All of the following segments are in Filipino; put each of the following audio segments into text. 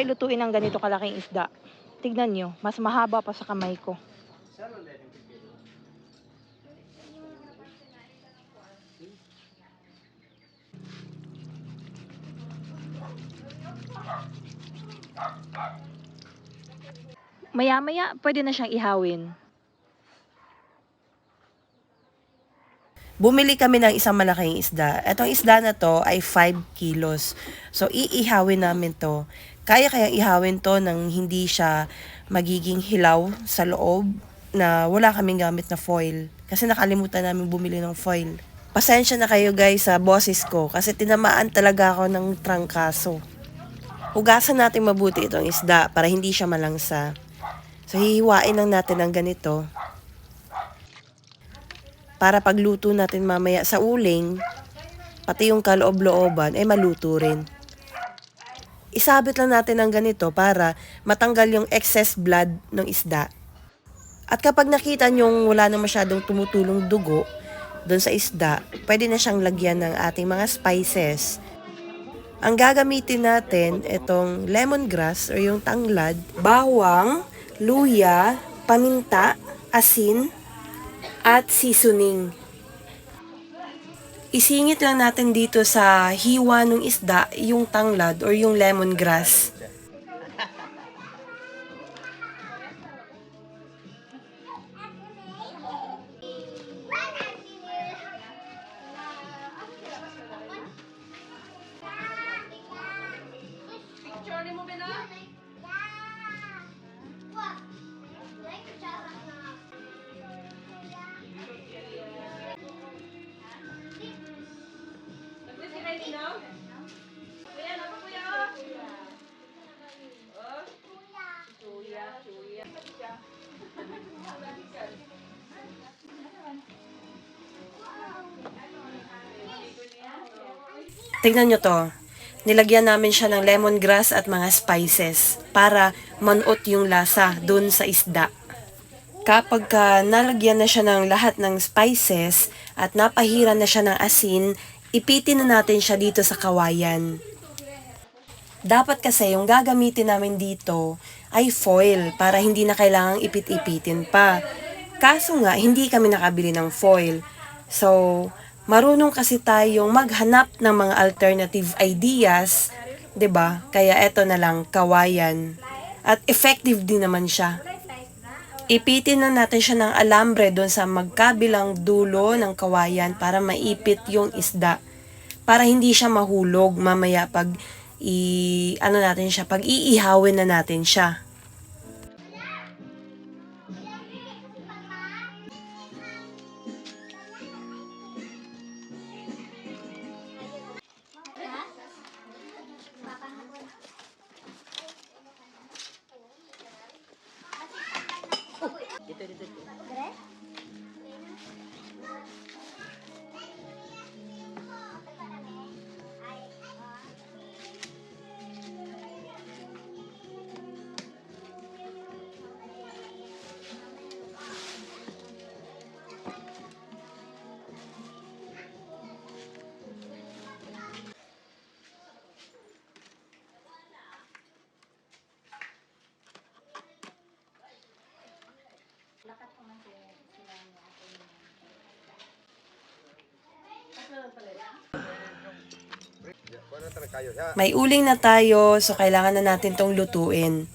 kayo lutuin ng ganito kalaking isda. Tignan nyo, mas mahaba pa sa kamay ko. Maya-maya, pwede na siyang ihawin. Bumili kami ng isang malaking isda. Etong isda na to ay 5 kilos. So, iihawin namin to. Kaya kaya ihawin to nang hindi siya magiging hilaw sa loob na wala kaming gamit na foil. Kasi nakalimutan namin bumili ng foil. Pasensya na kayo guys sa boses ko kasi tinamaan talaga ako ng trangkaso. Hugasan natin mabuti itong isda para hindi siya malangsa. So, hihiwain lang natin ng ganito para pagluto natin mamaya sa uling, pati yung kaloob-looban, ay maluto rin. Isabit lang natin ng ganito para matanggal yung excess blood ng isda. At kapag nakita nyong wala na masyadong tumutulong dugo doon sa isda, pwede na siyang lagyan ng ating mga spices. Ang gagamitin natin, itong lemongrass or yung tanglad, bawang, luya, paminta, asin, at seasoning. Isingit lang natin dito sa hiwa ng isda yung tanglad or yung lemongrass. Tingnan nyo to. Nilagyan namin siya ng lemongrass at mga spices para manot yung lasa dun sa isda. Kapag ka nalagyan na siya ng lahat ng spices at napahiran na siya ng asin, ipitin na natin siya dito sa kawayan. Dapat kasi yung gagamitin namin dito ay foil para hindi na kailangang ipit-ipitin pa. Kaso nga, hindi kami nakabili ng foil. So, marunong kasi tayong maghanap ng mga alternative ideas, 'di ba? Kaya eto na lang kawayan. At effective din naman siya. Ipitin na natin siya ng alambre doon sa magkabilang dulo ng kawayan para maipit yung isda. Para hindi siya mahulog mamaya pag i ano natin siya, pag iihawin na natin siya. передачи. May uling na tayo, so kailangan na natin tong lutuin.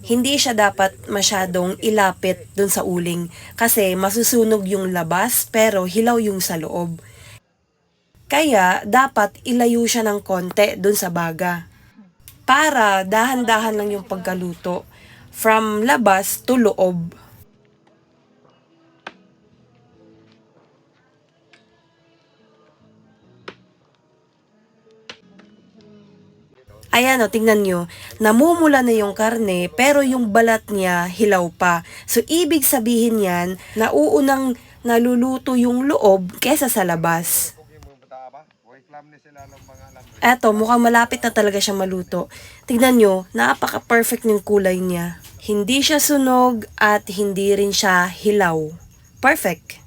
Hindi siya dapat masyadong ilapit dun sa uling kasi masusunog yung labas pero hilaw yung sa loob. Kaya dapat ilayo siya ng konti dun sa baga. Para dahan-dahan lang yung pagkaluto from labas to loob. Ayan o, tingnan nyo. Namumula na yung karne, pero yung balat niya hilaw pa. So, ibig sabihin yan, nauunang naluluto yung loob kesa sa labas. Eto, mukhang malapit na talaga siya maluto. Tingnan nyo, napaka-perfect ng kulay niya. Hindi siya sunog at hindi rin siya hilaw. Perfect.